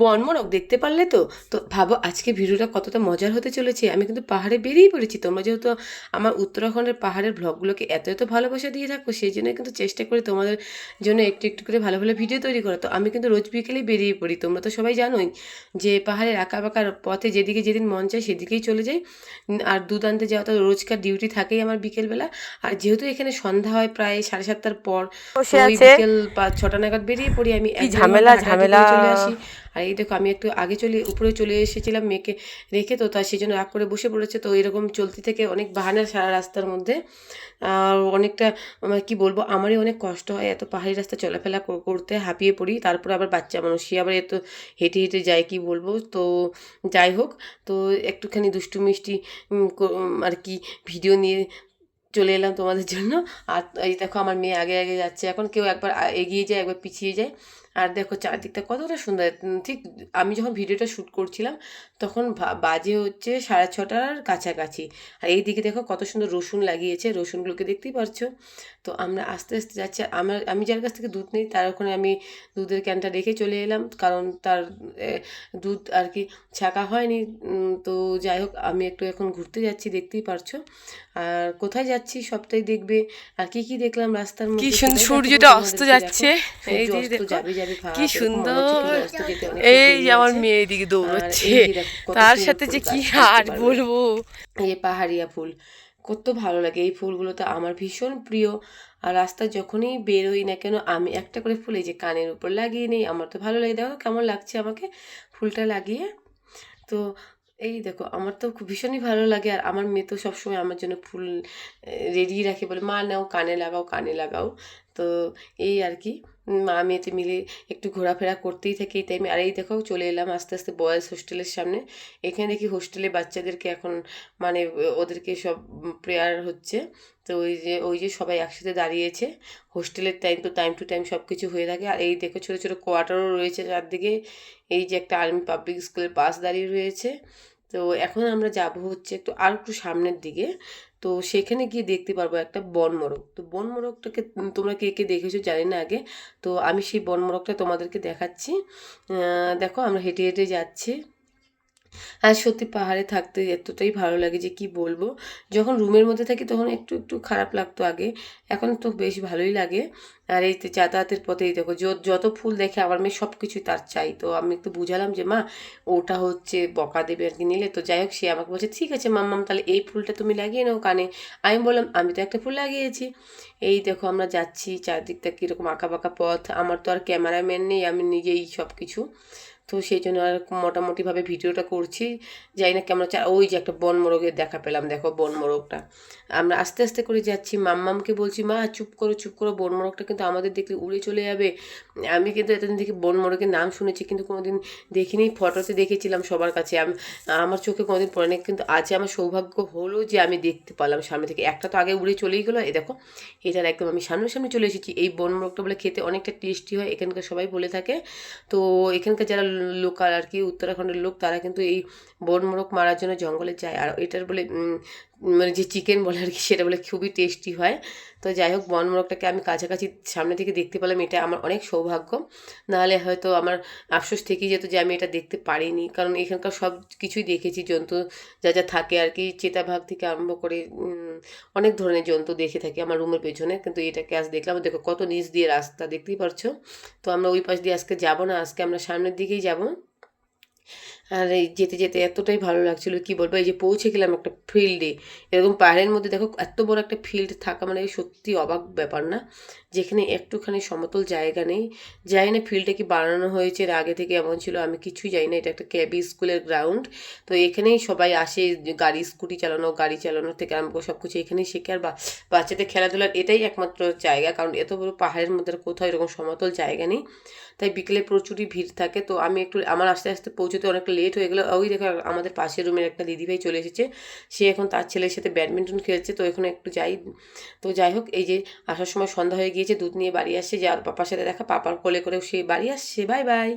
বনমরক দেখতে পারলে তো? তো ভাবো আজকে ভিডিওটা কতটা মজার হতে চলেছে। আমি কিন্তু পাহাড়ে বেরিয়ে পড়েছি। তোমরা যেহেতু আমার উত্তরাখণ্ডের পাহাড়ের ব্লগগুলোকে এত এত ভালোবাসা দিয়ে থাকো সেই জন্য কিন্তু চেষ্টা করি তোমাদের জন্য একটু একটু করে ভালো ভালো ভিডিও তৈরি করা তো আমি কিন্তু রোজ বিকেলেই বেরিয়ে পড়ি। তোমরা তো সবাই জানোই যে পাহাড়ের আঁকা বাঁকার পথে যেদিকে যেদিন মন চায় সেদিকেই চলে যাই। আর দুদান্তে যাওয়া তো রোজকার ডিউটি থাকেই আমার বিকেলবেলা। আর যেহেতু এখানে সন্ধ্যা হয় প্রায় সাড়ে সাতটার পর বিকেল ছটা নাগাদ বেরিয়ে পড়ি। আমি ঝামেলা, ঝামেলা। চলে আসি। আর এই দেখো, আমি একটু আগে চলে, উপরে চলে এসেছিলাম মেয়েকে রেখে, তো তার সেই জন্য রাগ করে বসে পড়েছে। তো এরকম চলতে থেকে অনেক বাহানা সারা রাস্তার মধ্যে। আর অনেকটা, আমার কি বলব, আমারই অনেক কষ্ট হয় এত পাহাড়ি রাস্তা চলাফেরা কর- করতে, হাঁপিয়ে পড়ি। তারপরে আবার বাচ্চা মানুষ আবার এত হেঁটে হেঁটে যায়, কি বলব? তো যাই হোক, তো একটুখানি দুষ্টু মিষ্টি আর কি ভিডিও নিয়ে চলে এলাম তোমাদের জন্য। আর এই দেখো, আমার মেয়ে আগে আগে যাচ্ছে। এখন কেউ একবার এগিয়ে যায়, একবার পিছিয়ে যায়। আর দেখো চারদিকটা কতটা সুন্দর ঠিক আমি যখন ভিডিওটা শ্যুট করছিলাম তখন বাজে হচ্ছে সাড়ে ছটার কাছাকাছি। আর এই দিকে দেখো কত সুন্দর রসুন লাগিয়েছে রসুনগুলোকে দেখতেই পারছ। তো আমরা আস্তে আস্তে যাচ্ছি আমার আমি যার কাছ থেকে দুধ নিই তার ওখানে আমি দুধের ক্যানটা রেখে চলে এলাম কারণ তার দুধ আর কি ছাকা হয়নি। তো যাই হোক আমি একটু এখন ঘুরতে যাচ্ছি দেখতেই পারছ। আর কোথায় যাচ্ছি সবটাই দেখবে। আর কি কি দেখলাম রাস্তার মধ্যে কি সুন্দর সূর্যটা অস্ত যাচ্ছে। এই যাবে। কি সুন্দর। এই আমার। মেয়ে এদিকে দৌড়চ্ছে। তার সাথে যে কি আর বলব? এই পাহাড়িয়া ফুল কত ভালো লাগে। এই ফুলগুলো তো আমার ভীষণ প্রিয়। আর রাস্তা যখনই বেরোই না কেন আমি একটা করে ফুল এই যে কানের উপর লাগিয়ে নিই আমার তো ভালো লাগে। দেখো কেমন লাগছে আমাকে ফুলটা লাগিয়ে। তো এই দেখো আমার তো খুব ভীষণই ভালো লাগে। আর আমার মেয়ে তো সবসময় আমার জন্য ফুল রেডি রাখে বলে মা নাও কানে লাগাও কানে লাগাও। তো এই আর কি। মা মেয়েতে মিলে একটু ঘোরাফেরা করতেই থাকি এই টাইমে আর এই দেখো, চলে এলাম আস্তে আস্তে বয়েজ হোস্টেলের সামনে। এখানে দেখি হোস্টেলে বাচ্চাদেরকে এখন মানে ওদেরকে সব প্রেয়ার হচ্ছে। তো ওই যে ওই যে সবাই একসাথে দাঁড়িয়েছে। হোস্টেলের টাইম তো টাইম টু টাইম সব কিছু হয়ে থাকে। আর এই দেখো, ছোটো ছোটো কোয়ার্টারও রয়েছে চারদিকে। এই যে একটা আর্মি পাবলিক স্কুলের বাস দাঁড়িয়ে রয়েছে। তো এখন আমরা যাব হচ্ছে একটু আর একটু সামনের দিকে। তো সেখানে গিয়ে দেখতে পারব একটা বনমোরগ তো বনমোরগটাকে তোমরা কে কে দেখেছ জানি না আগে। তো আমি সেই বনমোরগটা তোমাদেরকে দেখাচ্ছি। দেখো আমরা হেঁটে হেঁটে যাচ্ছি। আর সত্যি পাহাড়ে থাকতে এতটাই ভালো লাগে যে কি বলব। যখন রুমের মধ্যে থাকি তখন একটু একটু খারাপ লাগতো আগে। এখন তো বেশ ভালোই লাগে। আর এই যাতায়াতের পথেই দেখো, যত ফুল দেখে আমার মেয়ে সব কিছুই তার চাই। তো আমি একটু বুঝালাম যে, মা, ওটা হচ্ছে বকা দেবে আর কি নিলে। তো যাই হোক, সে আমাকে বলছে, ঠিক আছে মাম্মাম তাহলে এই ফুলটা তুমি লাগিয়ে নাও কানে। আমি বললাম, আমি তো একটা ফুল লাগিয়েছি। এই দেখো, আমরা যাচ্ছি চারদিকটা কীরকম আঁকা বাঁকা পথ। আমার তো আর ক্যামেরাম্যান নেই, আমি নিজেই সব কিছু তো সেই জন্য আর মোটামুটিভাবে ভিডিওটা করছি। যাই না কেমন চা ওই যে একটা বন মোরগের দেখা পেলাম, দেখো বন মোরগটা। আমরা আস্তে আস্তে করে যাচ্ছি। মাম্মামকে বলছি, মা, চুপ করো চুপ করো। বন মোরগটা কিন্তু আমাদের দেখলে উড়ে চলে যাবে। আমি কিন্তু এতদিন থেকে বন মোরগের নাম শুনেছি, কিন্তু কোনোদিন দেখিনি। ফটোতে দেখেছিলাম সবার কাছে। আমি, আমার চোখে কোনোদিন পড়ে না কিন্তু আজ আমার সৌভাগ্য হলো যে আমি দেখতে পারলাম সামনে থেকে। একটা তো আগে উড়ে চলেই গেলো, এই দেখো, এটার একদম আমি সামনে সামনে চলে এসেছি। এই বন মোরগটা বলে খেতে অনেকটা টেস্টি হয়, এখানকার সবাই বলে থাকে। তো এখানকার যারা লোকাল আর কি, উত্তরাখণ্ডের লোক, তারা কিন্তু এই বন মোরগ মারার জন্য জঙ্গলে যায়। আর এটার বলে মানে যে চিকেন বলে আর কি, সেটা বলে খুবই টেস্টি হয়। তো যাই হোক বন মোরগটাকে আমি কাছাকাছি সামনে থেকে দেখতে পেলাম, এটা আমার অনেক সৌভাগ্য। নাহলে হয়তো আমার আফসোস থেকেই যেত যে আমি এটা দেখতে পারিনি, কারণ এখানকার সব কিছুই দেখেছি, জন্তু যা যা থাকে আর কি, চেতাভাগ থেকে আরম্ভ করে অনেক ধরনের জন্তু দেখে থাকি আমার রুমের পেছনে। কিন্তু এটাকে আজ দেখলাম, দেখো কত নিচ দিয়ে রাস্তা, দেখতেই পারছ? তো আমরা ওই পাশ দিয়ে আজকে যাব না, আজকে আমরা সামনের দিকেই যাব। আর এই যেতে যেতে এতটাই ভালো লাগছিল, কি বলব, এই যে পৌঁছে গেলাম একটা ফিল্ডে এরকম পাহাড়ের মধ্যে দেখো এত বড় একটা ফিল্ড থাকা মানে সত্যি অবাক ব্যাপার না? যেখানে একটুখানি সমতল জায়গা নেই। জানি না ফিল্ডটা কি বানানো হয়েছে এর আগে থেকে এমন ছিল, আমি কিছুই জানি না, এটা একটা ক্যাবি স্কুলের গ্রাউন্ড তো এখানেই সবাই আসে, গাড়ি স্কুটি চালানো, গাড়ি চালানো থেকে আরম্ভ করে সব কিছু এখানেই শেখে। আর বাচ্চাদের খেলাধুলার এটাই একমাত্র জায়গা, কারণ এত বড় পাহাড়ের মধ্যে কোথাও এরকম সমতল জায়গা নেই। তাই বিকেলে প্রচুরই ভিড় থাকে। তো আমি একটু, আমার আস্তে আস্তে পৌঁছতে অনেকটা লেট হয়ে গেলো। ওই দেখো, আমাদের পাশের রুমের একটা দিদিভাই চলে এসেছে। সে এখন তার ছেলের সাথে ব্যাডমিন্টন খেলছে, তো এখন একটু যাই। তো যাই হোক, এই যে আসার সময় সন্ধ্যা হয়ে গিয়েছে, দুধ নিয়ে বাড়ি আসছে। যে আর পাপার সাথে দেখা, পাপার কোলে করে সে বাড়ি আসছে। Bye bye